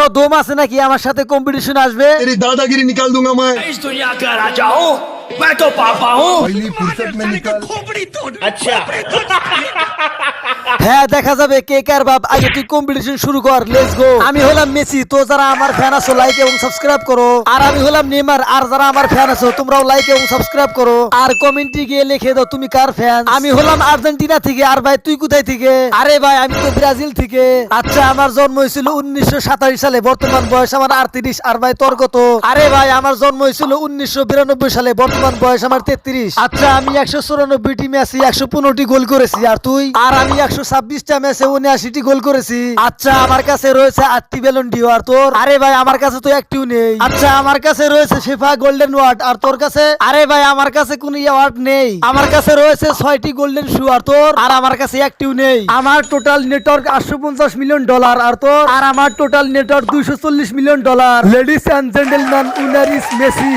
কারো দম আছে নাকি আমার সাথে কম্পিটিশন আসবে तेरी दादागिरी निकाल दूंगा मैं इस दुनिया का राजा हूँ मैं तो पापा हूँ पहली फुर्सत में निकाल अच्छा হ্যাঁ দেখা যাবে কে কার বাপ। আগে তুই কম্পিটিশন শুরু কর লেটস গো আমি হলাম মেসি, তো যারা আমার ফ্যান আছো লাইক এবং সাবস্ক্রাইব করো। আর আমি হলাম নেইমার, আর যারা আমার ফ্যান আছো, তোমরাও লাইক এবং সাবস্ক্রাইব করো। আর কমেন্টে গিয়ে লিখে দাও তুমি কার ফ্যান আমি হলাম আর্জেন্টিনা থেকে, আর ভাই, তুই কোথায় থেকে? আরে ভাই, আমি তো ব্রাজিল থেকে। আচ্ছা আমার জন্ম হয়েছিল উনিশশো সাতাশ সালে, বর্তমান বয়স আমার আটত্রিশ, আর ভাই, তোর কত? আরে ভাই, আমার জন্ম হয়েছিল উনিশশো বিরানব্বই সালে, বর্তমান বয়স আমার তেত্রিশ। আচ্ছা আমি একশো চুরানব্বইটি ম্যাচে একশো পনেরোটি গোল করেছি, আর তুই? আর আমি একশো ছাব্বিশটা ম্যাচে উনআশিটি গোল করেছি। আচ্ছা। আমার কাছে রয়েছে আটটি বেলুন ডিও আর তোর আরে ভাই আমার কাছে তো একটিও নেই। আচ্ছা আমার কাছে রয়েছে ফিফা গোল্ডেন ওয়ার্ড আর তোর কাছে? আরে ভাই আমার কাছে কোনো অ্যাওয়ার্ড নেই। আমার কাছে রয়েছে ছয়টি গোল্ডেন শু আর তোর? আর আমার কাছে একটিও নেই। আমার টোটাল নেটওয়ার্ক আটশো পঞ্চাশ মিলিয়ন ডলার আর তোর? আর আমার টোটাল নেটওয়ার্ক দুইশো চল্লিশ million dollar ladies and gentleman উনার ইস মেসি